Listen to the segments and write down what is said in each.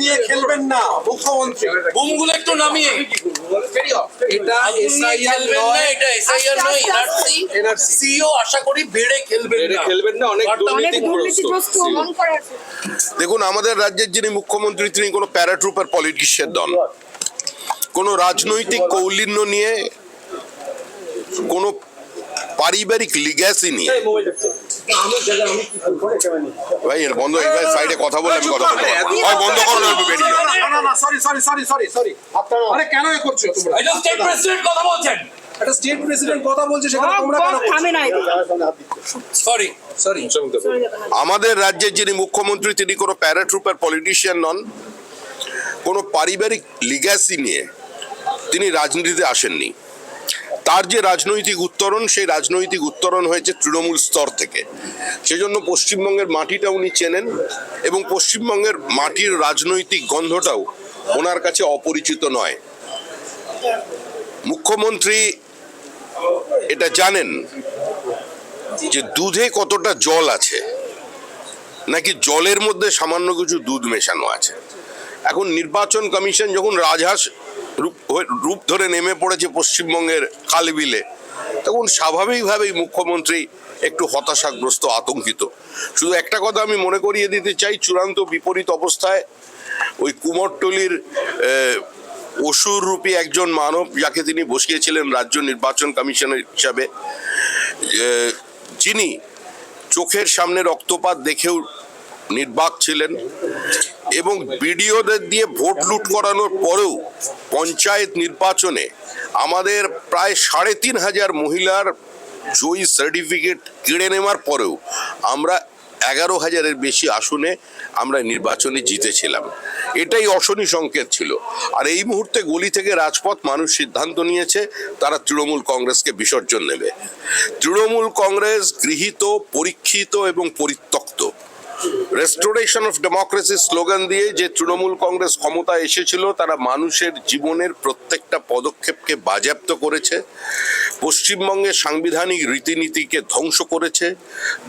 নিয়ে খেলবেন না মুখ্যমন্ত্রী। বুমগুলো একটু নামিয়ে। এটা এসআইআর নয় এটা এসআইআর নয় এনআরসি সিও আশা করি বেড়ে খেলবেন না। খেলবেন না অনেক দুর্নীতিগ্রস্ত। দেখুন আমাদের রাজ্যের যিনি মুখ্যমন্ত্রী তিনি কোনো প্যারাট্রুপার পলিটিশিয়ান নন। কোনো রাজনৈতিক কৌলিন্য নিয়ে কোনো পারিবারিক লিগ্যাসি নিয়ে। ভাই এর বন্ধ এবার সাইডে কথা বলে আমি কথা বলব। ভাই বন্ধ করো না বেরিয়ে না না না sorry sorry sorry sorry sorry আরে কেন এ করছ তোমরা? স্টেট প্রেসিডেন্ট কথা বলছেন। একটা স্টেট প্রেসিডেন্ট কথা বলছে সেখানে তোমরা কেন থামে না সরি সরি। আমাদের রাজ্যের যিনি মুখ্যমন্ত্রী তিনি কোনো প্যারাট্রুপার পলিটিশিয়ান নন। কোনো পারিবারিক লিগ্যাসি নিয়ে তিনি রাজনীতিতে আসেননি। তার যে রাজনৈতিক উত্তরণ, সেই রাজনৈতিক উত্তরণ হয়েছে তৃণমূল স্তর থেকে। সেজন্য পশ্চিমবঙ্গের মাটিটা উনি চেনেন এবং পশ্চিমবঙ্গের মাটির রাজনৈতিক গন্ধটাও ওনার কাছে অপরিচিত নয়। মুখ্যমন্ত্রী এটা জানেন যে দুধে কতটা জল আছে, নাকি জলের মধ্যে সামান্য কিছু দুধ মেশানো আছে। এখন নির্বাচন কমিশন যখন রাজহাঁস রূপ রূপ ধরে নেমে পড়েছে পশ্চিমবঙ্গের খালবিলে তখন স্বাভাবিকভাবেই মুখ্যমন্ত্রী একটু হতাশাগ্রস্ত আতঙ্কিত। শুধু একটা কথা আমি মনে করিয়ে দিতে চাই চূড়ান্ত বিপরীত অবস্থায় ওই কুমোরটলির আহ, অসুর রূপী একজন মানব যাকে তিনি বসিয়েছিলেন রাজ্য নির্বাচন কমিশনের হিসাবে যিনি চোখের সামনে রক্তপাত দেখেও নির্বাক ছিলেন। এবং বিডিওদের দিয়ে ভোট লুট করানোর পরেও পঞ্চায়েত নির্বাচনে আমাদের প্রায় সাড়ে তিন হাজার মহিলার জয়ী সার্টিফিকেট কেড়ে নেওয়ার পরেও আমরা এগারো হাজারের বেশি আসনে আমরা নির্বাচনে জিতেছিলাম। এটাই অশনি সংকেত ছিল। আর এই মুহূর্তে গলি থেকে রাজপথ মানুষ সিদ্ধান্ত নিয়েছে, তারা তৃণমূল কংগ্রেসকে বিসর্জন নেবে তৃণমূল কংগ্রেস গৃহীত, পরীক্ষিত এবং পরিত্যক্ত। রেস্টোরেশন অফ ডেমোক্রেসি স্লোগান দিয়ে যে তৃণমূল কংগ্রেস ক্ষমতা এসেছিল, তারা মানুষের জীবনের প্রত্যেকটা পদক্ষেপকে বাজেয়াপ্ত করেছে। পশ্চিমবঙ্গের সাংবিধানিক রীতিনীতিকে ধ্বংস করেছে,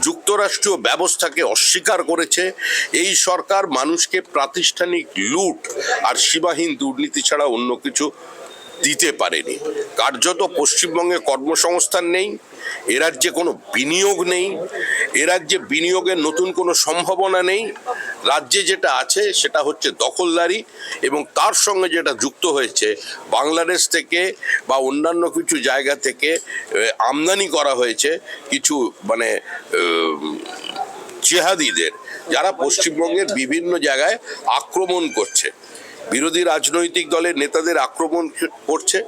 যুক্তরাষ্ট্রীয় ব্যবস্থাকে অস্বীকার করেছে। এই সরকার মানুষকে প্রাতিষ্ঠানিক লুট আর সীমাহীন দুর্নীতি ছাড়া অন্য কিছু দিতে পারেনি। কার্যত পশ্চিমবঙ্গে কর্মসংস্থান নেই, এ রাজ্যে কোনো বিনিয়োগ নেই, এ রাজ্যে বিনিয়োগের নতুন কোনো সম্ভাবনা নেই। রাজ্যে যেটা আছে সেটা হচ্ছে দখলদারি এবং তার সঙ্গে যেটা যুক্ত হয়েছে, বাংলাদেশ থেকে বা অন্যান্য কিছু জায়গা থেকে আমদানি করা হয়েছে কিছু মানে জেহাদিদের, যারা পশ্চিমবঙ্গের বিভিন্ন জায়গায় আক্রমণ করছে। বিরোধী রাজনৈতিক দলের নেতাদের আক্রমণ করছে,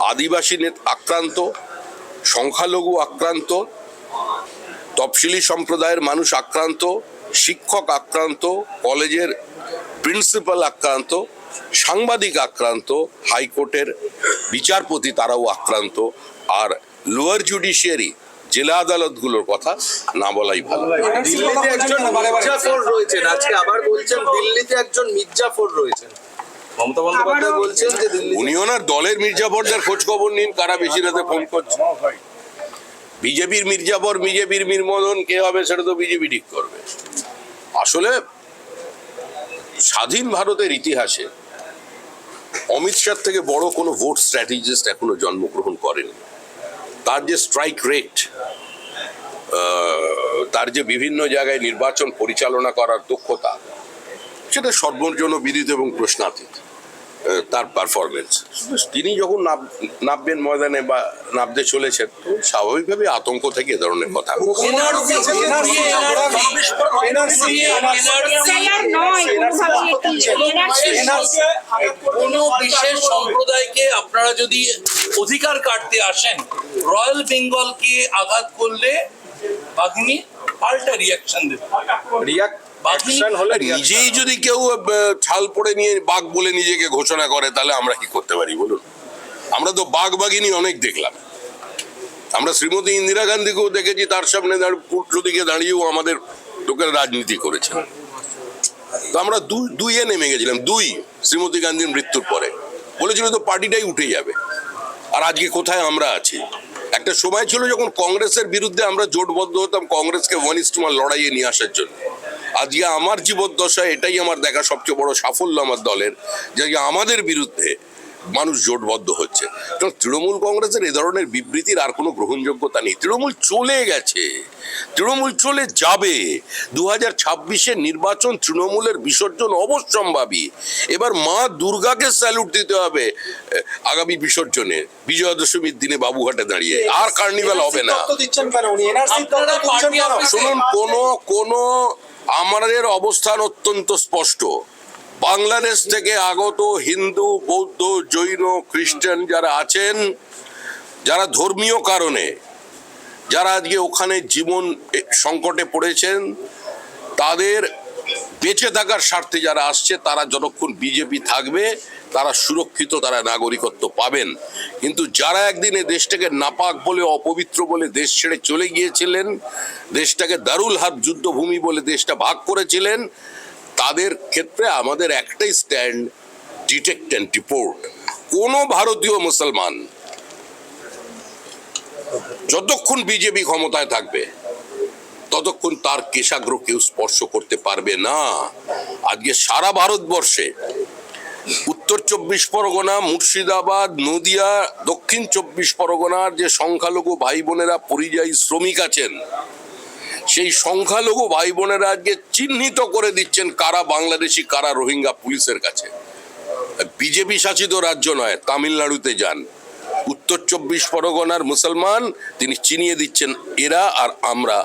আদিবাসী নেত- আক্রান্ত, সংখ্যালঘু আক্রান্ত, তফসিলি সম্প্রদায়ের মানুষ আক্রান্ত, শিক্ষক আক্রান্ত, কলেজের প্রিন্সিপাল আক্রান্ত, সাংবাদিক আক্রান্ত, হাইকোর্টের বিচারপতি তারাও আক্রান্ত, আর লোয়ার জুডিশিয়ারি জেলা আদালতগুলোর কথা না বলাই ভালো। দিল্লিতে একজন মির্জাফর রয়েছেন, আজকে আবার বলছেন দিল্লিতে একজন মির্জাফর রয়েছেন। মমতা বন্দ্যোপাধ্যায় বলছেন যে উনি ওনার দলের মির্জাফরদের খোঁজ খবর নিন কারা বেশি রাতে ফোন করছে। বিজেপির মির্জাফর বিজেপির মীরমদন কে হবে সেটা তো বিজেপি ঠিক করবে। আসলে স্বাধীন ভারতের ইতিহাসে অমিত শাহ থেকে বড় কোনো ভোট স্ট্র্যাটেজিস্ট এখনও জন্মগ্রহণ করেনি। তার যে স্ট্রাইক রেট তার যে বিভিন্ন জায়গায় নির্বাচন পরিচালনা করার দক্ষতা সেটা সর্বজন বিদিত এবং প্রশ্নাতীত। তার পারফরমেন্স তিনি যখন নাব- নামবেন ময়দানে বা নামতে চলেছেন তো স্বাভাবিকভাবে আতঙ্ক থেকে এ ধরনের কথা। কোনো বিশেষ সম্প্রদায়কে আপনারা যদি অধিকার কাটতে আসেন রয়্যাল বেঙ্গলকে আঘাত করলে বাঘিনী পাল্টা রিয়াকশন দেবে। হলে নিজেই যদি কেউ ছাল পড়ে নিয়ে বাঘ বলে নিজেকে ঘোষণা করে তাহলে আমরা কি করতে পারি বলুন? আমরা তো বাঘ বাঘিনী অনেক দেখলাম। আমরা শ্রীমতী ইন্দিরা গান্ধীকেও দেখেছি তার সামনে দিকে দাঁড়িয়েও আমাদের লোকের রাজনীতি করেছে তো আমরা দুই দুইয়ে নেমে গেছিলাম দুই শ্রীমতী গান্ধীর মৃত্যুর পরে। বলেছিল তো পার্টিটাই উঠে যাবে। আর আজকে কোথায় আমরা আছি? একটা সময় ছিল যখন কংগ্রেসের বিরুদ্ধে আমরা জোটবদ্ধ হতাম কংগ্রেসকে ওয়ান ইস লড়াইয়ে নিয়ে আসার জন্য। আজকে আমার জীবদ্দশায় এটাই আমার দেখা সবচেয়ে বড় সাফল্য আমার দলের যে আজকে আমাদের বিরুদ্ধে মানুষ জোটবদ্ধ হচ্ছে। কারণ তৃণমূল কংগ্রেসের এ ধরনের বিবৃতির আর কোনো গ্রহণযোগ্যতা নেই। তৃণমূল চলে গেছে। তৃণমূল চলে যাবে। দু হাজার ছাব্বিশের নির্বাচন তৃণমূলের বিসর্জন অবশ্যম্ভাবী। এবার মা দুর্গাকে স্যালুট দিতে হবে আগামী বিসর্জনে বিজয়া দশমীর দিনে বাবুঘাটে দাঁড়িয়ে। আর কার্নিভাল হবে না। শুনুন কোনো কোন আমাদের অবস্থান অত্যন্ত স্পষ্ট। বাংলাদেশ থেকে আগত হিন্দু, বৌদ্ধ, জৈন, খ্রিস্টান যারা আছেন, যারা ধর্মীয় কারণে, যারা আজকে ওখানে জীবন সংকটে পড়েছেন, তাদের বেঁচে থাকার স্বার্থে যারা আসছে, তারা যতক্ষণ বিজেপি থাকবে, তারা সুরক্ষিত, তারা নাগরিকত্ব পাবেন। কিন্তু যারা একদিন এ দেশটাকে নাপাক বলে, অপবিত্র বলে দেশ ছেড়ে চলে গিয়েছিলেন, দেশটাকে দারুল হাত যুদ্ধভূমি বলে দেশটা ভাগ করেছিলেন, তাদের ক্ষেত্রে আমাদের একটাই স্ট্যান্ড ডিটেক্ট অ্যান্ড রিপোর্ট কোনো ভারতীয় মুসলমান যতক্ষণ বিজেপি ক্ষমতায় থাকবে ততক্ষণ তার কেশাগ্র কেউ স্পর্শ করতে পারবে না। আজকে সারা ভারতবর্ষে উত্তর চব্বিশ পরগনা, মুর্শিদাবাদ, নদিয়া, দক্ষিণ চব্বিশ পরগনার যে সংখ্যালঘু ভাই বোনেরা পরিযায়ী শ্রমিক আছেন, সেই সংখ্যালঘু ভাই বোনেরা আজকে চিহ্নিত করে দিচ্ছেন কারা বাংলাদেশি, কারা রোহিঙ্গা পুলিশের কাছে। বিজেপি শাসিত রাজ্য নয়, তামিলনাড়ুতে যান। উত্তর চব্বিশ পরগনার মুসলমান, তিনি চিনিয়ে দিচ্ছেন এরা আর আমরা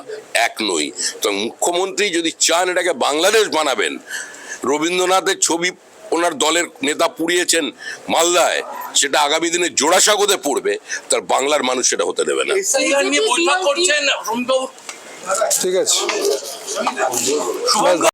এক নই। তো মুখ্যমন্ত্রী যদি চান এটাকে বাংলাদেশ বানাবেন রবীন্দ্রনাথের ছবি ওনার দলের নেতা পুড়িয়েছেন মালদায় সেটা আগামী দিনে জোড়াসাগোতে পড়বে তার বাংলার মানুষ সেটা হতে দেবে না। ঠিক আছে।